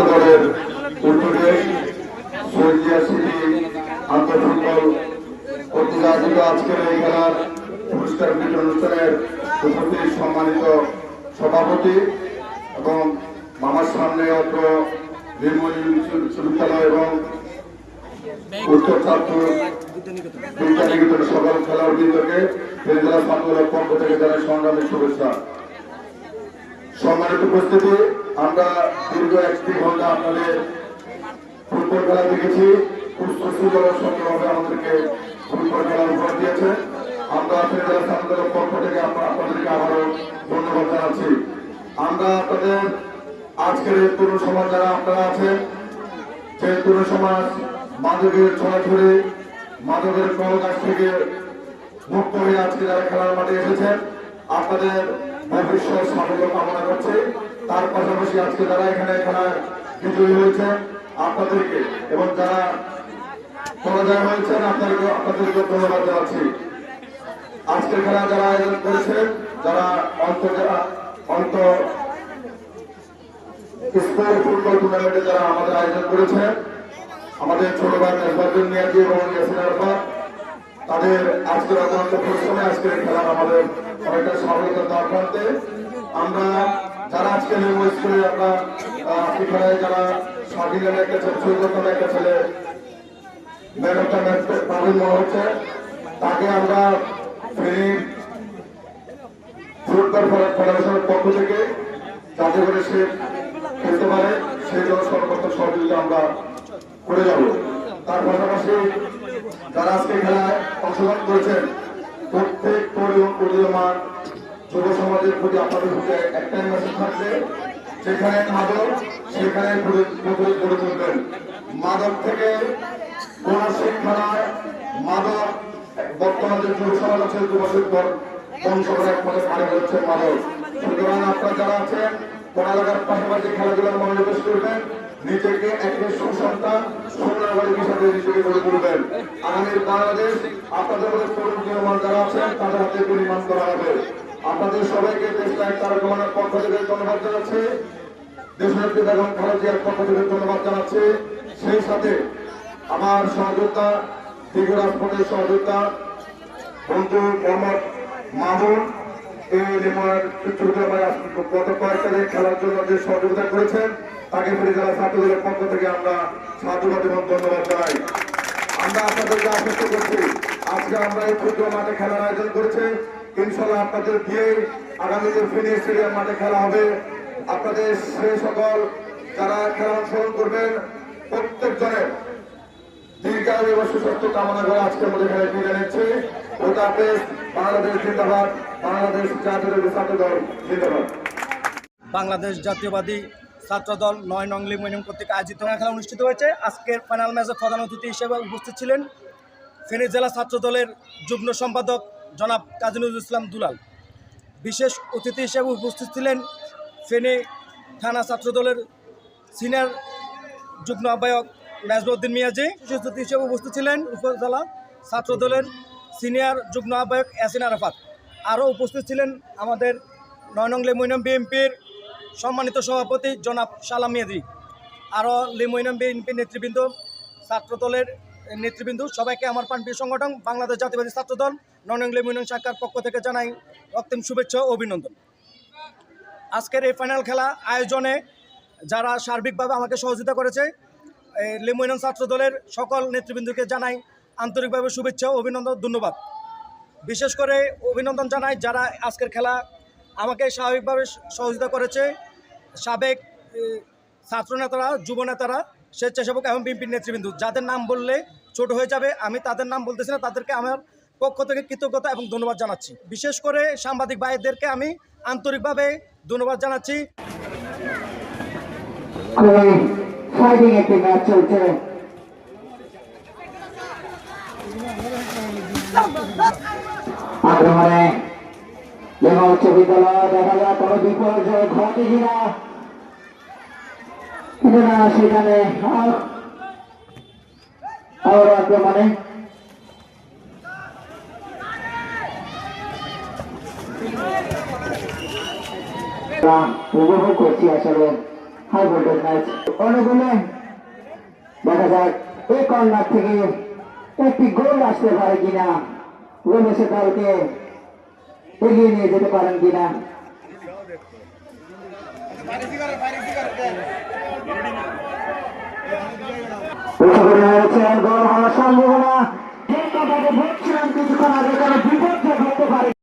দলের উদ্যোগে সৈজিয়া সিটি আন্তঃ ফুটবল কর্তৃক আজকের এই খেলার পুরস্কার বিতরণ অনুষ্ঠানের উপস্থিত সম্মানিত সভাপতি এবং মামার সামনে অত্র বিশ্ববিদ্যালয় এবং উত্তর ছাত্র সকল খেলার বৃন্দকে ফেরিজেলা পক্ষ থেকে জানাই শুভেচ্ছা। সম্মানিত উপস্থিতি আমরা দীর্ঘ একটি ঘণ্টা আপনাদের ফুটবল খেলা দেখেছি। সুস্থ সুন্দর সুন্দরভাবে আমাদেরকে ফুটবল খেলার উপহার দিয়েছে। আমরা ফেরিজেলা ছাত্রদলের পক্ষ থেকে আমরা আপনাদেরকে আবারও ধন্যবাদ জানাচ্ছি। আমরা আপনাদের আজকের এই তরুণ সমাজ যারা আপনারা আছেন, যে তরুণ সমাজ মাদকের ছড়াছড়ি, মাদকের কলকাছ থেকে মুক্ত হয়ে আজকে যারা খেলার মাঠে এসেছেন, আপনাদের ভবিষ্যৎ সাফল্য কামনা করছে। তার পাশাপাশি আজকে যারা এখানে খেলায় বিজয়ী হয়েছে আপনাদেরকে এবং যারা পরাজয় হয়েছেন আপনাদেরকে আপনাদেরকে ধন্যবাদ জানাচ্ছি। আজকের খেলা যারা আয়োজন করেছেন যারা অন্ত অন্ত স্পোর্ট ফুটবল টুর্নামেন্টে যারা আমাদের আয়োজন করেছেন আমাদের ছোট ভাই মেজবাজুল নিয়াজি এবং ইয়াসিন আরফাত। তাদের আজকের অত্যন্ত পরিশ্রমে আজকের খেলা আমাদের অনেকটা সফলতা দরকারতে আমরা যারা আজকে নেব স্কুলে আহ, যারা স্বাধীনের একটা ছেলে চৌদ্দতম একটা ছেলে ম্যাচ মনে হচ্ছে তাকে আমরা ফেরি ফুটবল ফেডারেশনের পক্ষ থেকে যাতে করে সে খেলতে পারে সেই জন্য সর্বোত্তম সহযোগিতা আমরা করে যাব। তার পাশাপাশি যারা আজকে খেলায় অংশগ্রহণ করেছেন প্রত্যেক উদীয়মান যুব সমাজের প্রতি আপনাদের প্রতি একটাই মেসেজ থাকবে যেখানে মাদক, সেখানে প্রতিরোধ গড়ে তুলবেন। মাদক থেকে কোন শিক্ষা নয় মাদক বর্তমান যে যুব সমাজ আছে যুবশের বংশ করে একমাত্র পানি হচ্ছে মাদক। সুতরাং আপনারা যারা আছেন, পড়ালেখার পাশাপাশি খেলাধুলার মনোনিবেশ করবেন, নিজেকে একটি সুসন্তান সুনাগরিক হিসাবে নিজেকে গড়ে তুলবেন। আগামীর বাংলাদেশ, আপনাদের মধ্যে তরুণ যারা আছেন, তাদের হাতে নির্মাণ করা হবে। আপনাদের সবাইকে দেশ নায়ক তারক রহমানের পক্ষ থেকে ধন্যবাদ জানাচ্ছি। দেশনেত্রী বেগম খালেদা জিয়ার পক্ষ থেকে ধন্যবাদ জানাচ্ছি। সেই সাথে আমার সহযোগিতা দিগরাজ ফোনের সহযোগিতা বন্ধু মোহাম্মদ মামুন কয়েকটা খেলার জন্য যে সহযোগিতা করেছেন পক্ষ থেকে আমরা ধন্যবাদ আমরা আপনাদেরকে করছি, আজকে আমরা এই ফুটবল মাঠে খেলার আয়োজন করেছি। ইনশাল্লাহ আপনাদের দিয়ে আগামীতে ফিনি স্টেডিয়াম মাঠে খেলা হবে। আপনাদের সে সকল যারা খেলা অংশগ্রহণ করবেন, প্রত্যেকজনের দীর্ঘায়ু এবং সুস্বাস্থ্য কামনা করে আজকে আমাদের এখানে বিদায় নিচ্ছে। বাংলাদেশ জিন্দাবাদ, বাংলাদেশ জাতীয় ছাত্র দল জিন্দাবাদ। বাংলাদেশ জাতীয়বাদী ছাত্রদল নয় নং লিমিনিয়াম কর্তৃক আয়োজিত খেলা অনুষ্ঠিত হয়েছে। আজকের ফাইনাল ম্যাচে প্রধান অতিথি হিসেবে উপস্থিত ছিলেন ফেনী জেলা ছাত্রদলের যুগ্ম সম্পাদক জনাব কাজী নজরুল ইসলাম দুলাল। বিশেষ অতিথি হিসেবে উপস্থিত ছিলেন ফেনী থানা ছাত্রদলের সিনিয়র যুগ্ম আহ্বায়ক নাজবুদ্দিন মিয়াজি। বিশেষ অতিথি হিসেবে উপস্থিত ছিলেন উপজেলা ছাত্রদলের সিনিয়র যুগ্ম আহ্বায়ক ইয়াসিন আরাফাত। আরও উপস্থিত ছিলেন আমাদের নয় নং লেমুইনাম বিএনপির সম্মানিত সভাপতি জনাব সালাম মিয়াজি। আরও লেমুইনাম বিএনপি নেতৃবৃন্দ, ছাত্রদলের নেতৃবৃন্দ, সবাইকে আমার পানপ্রিয় সংগঠন, বাংলাদেশ জাতীয়বাদী ছাত্রদল নয় নং লেমুইনাম শাখার পক্ষ থেকে জানাই রক্তিম শুভেচ্ছা ও অভিনন্দন। আজকের এই ফাইনাল খেলা আয়োজনে যারা সার্বিকভাবে আমাকে সহযোগিতা করেছে, এই লেমুইনাম ছাত্র দলের সকল নেতৃবৃন্দকে জানাই আন্তরিকভাবে শুভেচ্ছা ও অভিনন্দন, ধন্যবাদ। বিশেষ করে অভিনন্দন জানাই যারা আজকের খেলা আমাকে স্বাভাবিকভাবে সহযোগিতা করেছে, সাবেক ছাত্রনেতারা যুব নেতারা স্বেচ্ছাসেবক এবং বিএনপির নেতৃবৃন্দ। যাদের নাম বললে ছোট হয়ে যাবে, আমি তাদের নাম বলতেছি না, তাদেরকে আমার পক্ষ থেকে কৃতজ্ঞতা এবং ধন্যবাদ জানাচ্ছি। বিশেষ করে সাংবাদিক ভাইদেরকে আমি আন্তরিকভাবে ধন্যবাদ জানাচ্ছি। না সেখানে আক্রমণে উপভোগ করছি আসলে হাই ভোল্টেজ ম্যাচ অনুগুণে দেখা যাক, এই কর্নার থেকে একটি গোল আসতে পারে কিনা। গোল এসে দলকে এগিয়ে নিয়ে যেতে পারেন কিনা। সম্ভাবনা।